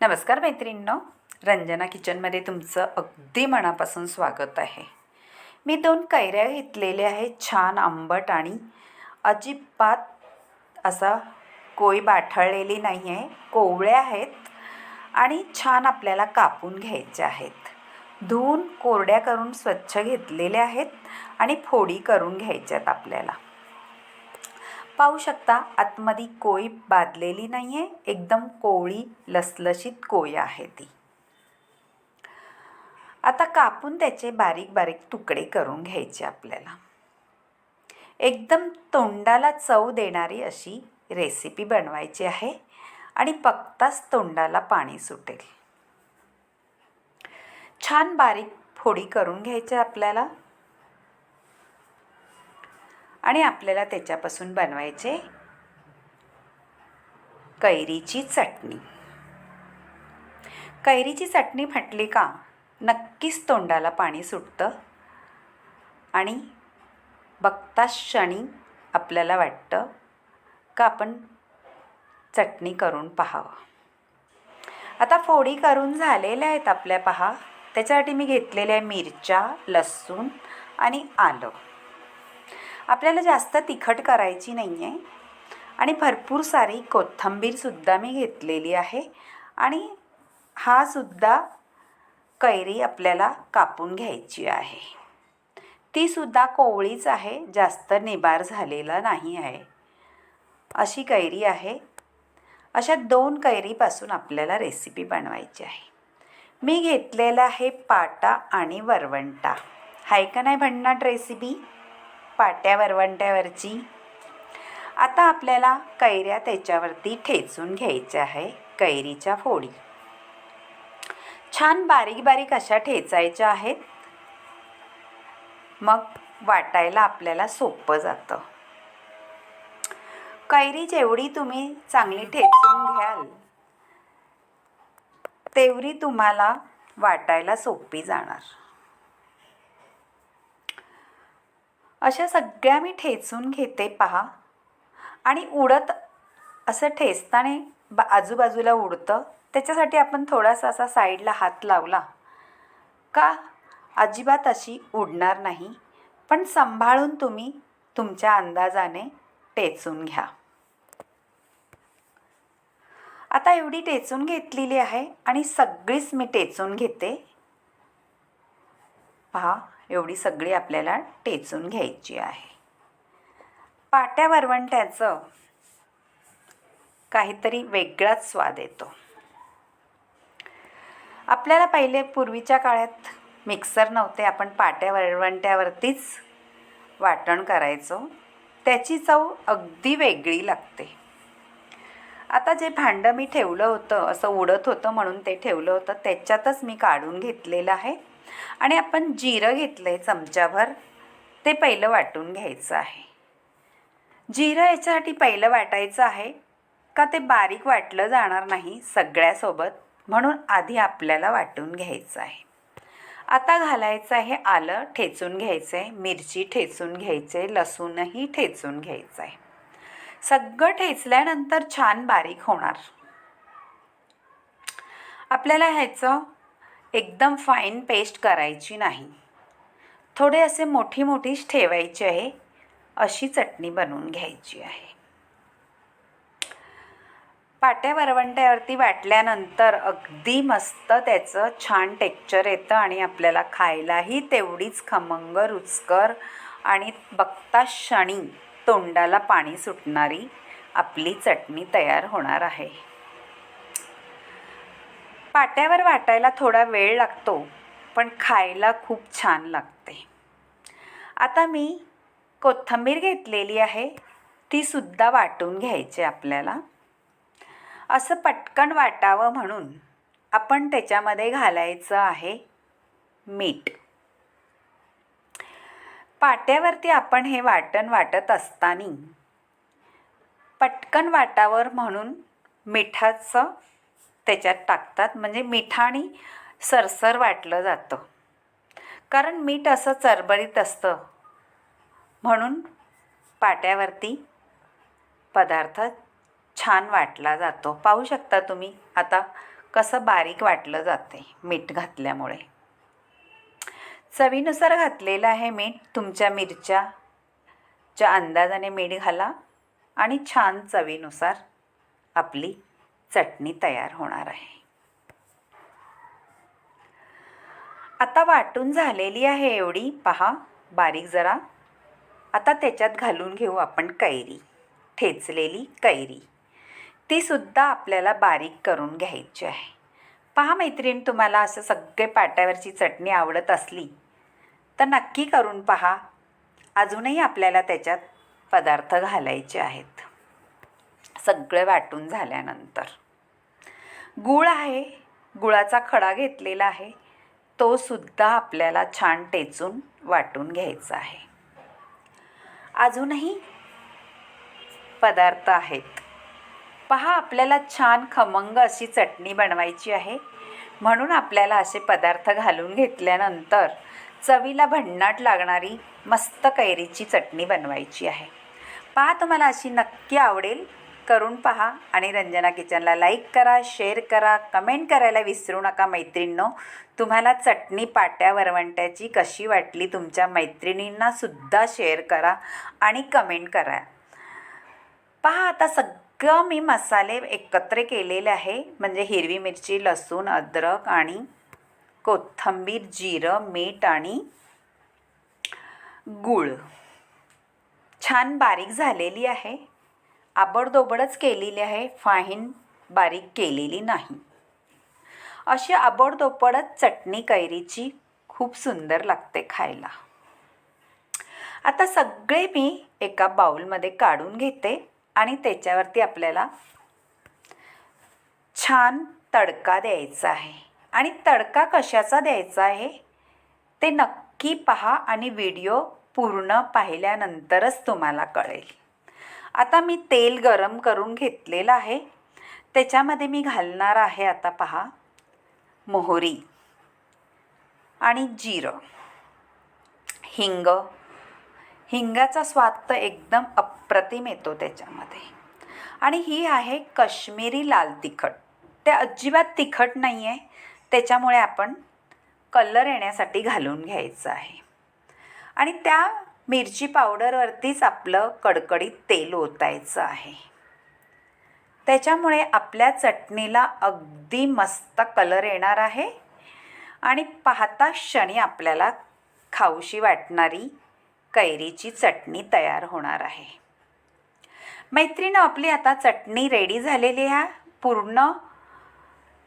नमस्कार मैत्रिणींनो. रंजना किचनमध्ये तुमचं अगदी मनापासून स्वागत आहे. मी दोन कैऱ्या घेतलेल्या आहेत छान आंबट आणि अजिबात असा कोळी बाठळलेली नाही आहे कोवळ्या आहेत आणि छान आपल्याला कापून घ्यायच्या आहेत. धुवून कोरड्या करून स्वच्छ घेतलेल्या आहेत आणि फोडी करून घ्यायच्यात आपल्याला. पाहू शकता आतमध्ये कोळी बादलेली नाही आहे एकदम कोवळी लसलशीत कोय आहे ती. आता कापून त्याचे बारीक बारीक तुकडे करून घ्यायचे आपल्याला. एकदम तोंडाला चव देणारी अशी रेसिपी बनवायची आहे आणि पक्ताच तोंडाला पाणी सुटेल. छान बारीक फोडी करून घ्यायच्या आपल्याला. आणि आपल्याला त्याच्यापासून बनवायचे कैरीची चटणी. कैरीची चटणी म्हटली का नक्कीच तोंडाला पाणी सुटतं आणि बघता क्षणी आपल्याला वाटतं का आपण चटणी करून पाहावं. आता फोडी करून झालेल्या आहेत आपल्या पहा. त्याच्यासाठी मी घेतलेल्या मिरच्या लसूण आणि आलं. आपल्याला जास्त तिखट करायची नाही आहे आणि भरपूर सारी कोथिंबीरसुद्धा मी घेतलेली आहे. आणि हा सुद्धा कैरी आपल्याला कापून घ्यायची आहे. तीसुद्धा कोवळीच आहे जास्त निबार झालेला नाही आहे. अशी कैरी आहे. अशा दोन कैरीपासून आपल्याला रेसिपी बनवायची आहे. मी घेतलेला आहे पाटा आणि वरवंटा. हाय का नाही भन्नाट रेसिपी पाट्या वरवंट्यावरची. आता आपल्याला कैऱ्या त्याच्यावरती ठेचून घ्यायच्या आहे कैरीच्या फोडी. छान बारीक बारीक अशा ठेचायच्या आहेत. मग वाटायला आपल्याला सोपं जातं. कैरी जेवढी तुम्ही चांगली ठेचून घ्याल तेवढी तुम्हाला वाटायला सोपी जाणार. अशा सगळ्या मी ठेचून घेते पहा. आणि उडत असं ठेचताने बा आजूबाजूला उडतं. त्याच्यासाठी आपण थोडासा असा साईडला हात लावला. का? अजिबात अशी उडणार नाही. पण सांभाळून तुम्ही तुमच्या अंदाजाने टेचून घ्या. आता एवढी टेचून घेतलेली आहे आणि सगळीच मी टेचून घेते. पहा एवढी सगळी आपल्याला टेचून घ्यायची आहे. पाट्या वरवंट्याचं काहीतरी वेगळाच स्वाद येतो. आपल्याला पहिले पूर्वीच्या काळात मिक्सर नव्हते आपण पाट्या वरवंट्यावरतीच वाटण करायचो. त्याची चव अगदी वेगळी लागते. आता जे भांडं मी ठेवलं होतं असं उडत होतं म्हणून ते ठेवलं होतं त्याच्यातच मी काढून घेतलेलं आहे. आणि आपण जिरं घेतलं आहे चमच्याभर ते पहिलं वाटून घ्यायचं आहे. जिरं याच्यासाठी पहिलं वाटायचं आहे का ते बारीक वाटलं जाणार नाही सगळ्यासोबत म्हणून आधी आपल्याला वाटून घ्यायचं आहे. आता घालायचं आहे आलं ठेचून घ्यायचं आहे मिरची ठेचून घ्यायचं आहे लसूणही ठेचून घ्यायचं आहे. सगळं ठेचल्यानंतर छान बारीक होणार. आपल्याला ह्याचं एकदम फाईन पेस्ट करायची नाही. थोडे असे मोठी मोठीच ठेवायची आहे. अशी चटणी बनवून घ्यायची आहे. पाट्या वरवंट्यावरती वाटल्यानंतर अगदी मस्त त्याचं छान टेक्चर येतं आणि आपल्याला खायलाही तेवढीच खमंग रुचकर आणि बघता क्षणी तोंडाला पाणी सुटणारी आपली चटणी तयार होणार आहे. पाट्यावर वाटायला थोडा वेळ लागतो पण खायला खूप छान लागते. आता मी कोथिंबीर घेतलेली आहे तीसुद्धा वाटून घ्यायची आपल्याला. असं पटकन वाटावं म्हणून आपण त्याच्यामध्ये घालायचं आहे मीठ. पाट्यावरती आपण हे वाटण वाटत असताना पटकन वाटावर म्हणून मिठाचं त्याच्यात टाकतात. म्हणजे मिठाणी सरसर वाटलं जातं. कारण मीठ असं चरबरीत असतं. म्हणून पाट्यावरती पदार्थ छान वाटला जातो. पाहू शकता तुम्ही आता कसं बारीक वाटलं जाते मीठ घातल्यामुळे. चवीनुसार घातलेलं आहे मीठ. तुमच्या मिरच्याच्या अंदाजाने मीठ घाला आणि छान चवीनुसार आपली चटणी तयार होणार आहे. आता वाटून झालेली आहे एवढी. पहा बारीक जरा. आता त्याच्यात घालून घेऊ आपण कैरी. ठेचलेली कैरी. ती सुद्धा आपल्याला बारीक करून घ्यायची आहे. पहा मैत्रीण तुम्हाला असं सगळे पाट्यावरची चटणी आवडत असली तर नक्की करून पहा. अजूनही आपल्याला त्याच्यात पदार्थ घालायचे आहेत. सगळे वाटून झाल्यानंतर. गूळ आहे. गुळाचा खडा घेतलेला आहे. तो सुद्धा आपल्याला छान टेचून वाटून घ्यायचा आहे. अजूनही पदार्थ आहेत. पहा आपल्याला छान खमंग अशी चटणी बनवायची आहे. म्हणून आपल्याला असे पदार्थ घालून घेतल्यानंतर चवीला भन्नाट लागणारी मस्त कैरीची चटणी बनवायची आहे. पहा तुम्हाला अशी नक्की आवडेल करून पहा आणि रंजना किचनला लाईक करा शेअर करा कमेंट करायला विसरू नका मैत्रिणींनो. तुम्हाला चटणी पाट्या वरवंट्याची कशी वाटली तुमच्या मैत्रिणींनासुद्धा शेअर करा आणि कमेंट करा. पहा आता सगळं मी मसाले एकत्र केलेले आहे. म्हणजे हिरवी मिरची लसूण अद्रक आणि कोथिंबीर जिरं मीठ आणि गूळ. छान बारीक झालेली आहे. आबडदोबडच केलेली आहे फाहीन बारीक केलेली नाही. अशी आबडदोबडच चटणी कैरीची खूप सुंदर लागते खायला. आता सगळे मी एका बाउलमध्ये काढून घेते आणि त्याच्यावरती आपल्याला छान तडका द्यायचा आहे. आणि तडका कशाचा द्यायचा आहे? ते नक्की पहा आणि व्हिडिओ पूर्ण पाहिल्यानंतरच तुम्हाला कळेल. आता मी तेल गरम करून घेतलेलं आहे. त्याच्यामध्ये मी घालणार आहे आता पहा. मोहरी आणि जिरं. हिंग. हिंगाचा स्वाद तर एकदम अप्रतिम येतो त्याच्यामध्ये. आणि ही आहे कश्मीरी लाल तिखट. ते अजिबात तिखट नाही आहे त्याच्यामुळे आपण कलर येण्यासाठी घालून घ्यायचं आहे. आणि त्या मिरची पावडरवरतीच आपलं कडकडीत तेल ओतायचं आहे. त्याच्यामुळे आपल्या चटणीला अगदी मस्त कलर येणार आहे आणि पाहता क्षणी आपल्याला खाऊशी वाटणारी कैरीची चटणी तयार होणार आहे. मैत्रीनं आपली आता चटणी रेडी झालेली आहे. पूर्ण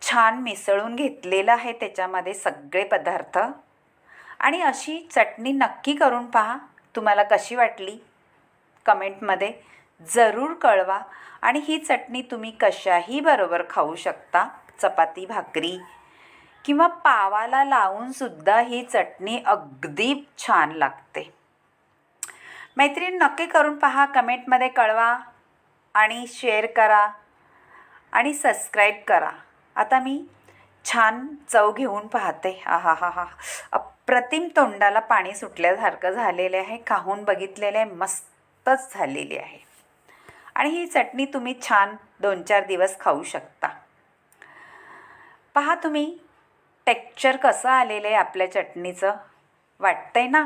छान मिसळून घेतलेलं आहे त्याच्यामध्ये सगळे पदार्थ. आणि अशी चटणी नक्की करून पहा. तुम्हाला कशी वाटली? कमेंटमध्ये जरूर कळवा. आणि ही चटणी तुम्ही कशाही बरोबर खाऊ शकता. चपाती भाकरी किंवा पावाला लावूनसुद्धा ही चटणी अगदी छान लागते. मैत्रीण नक्की करून पहा. कमेंटमध्ये कळवा आणि शेअर करा आणि सबस्क्राईब करा. आता मी छान चव घेऊन पाहते. हा हा हा हा प्रतिम तोंडाला पाणी सुटल्यासारखं झालेले आहे खाऊन बघितलेले आहे मस्तच झालेली आहे. आणि ही चटणी तुम्ही छान दोन चार दिवस खाऊ शकता. पहा तुम्ही टेक्चर कसं आलेलं आहे आपल्या चटणीचं? वाटतंय ना?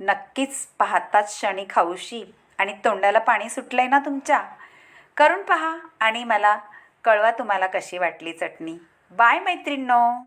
नक्कीच पाहताच क्षणी खाऊशी. आणि तोंडाला पाणी सुटलं आहे ना तुमच्या? करून पहा आणि मला कळवा तुम्हाला कशी वाटली चटणी. बाय मैत्रिणींनो!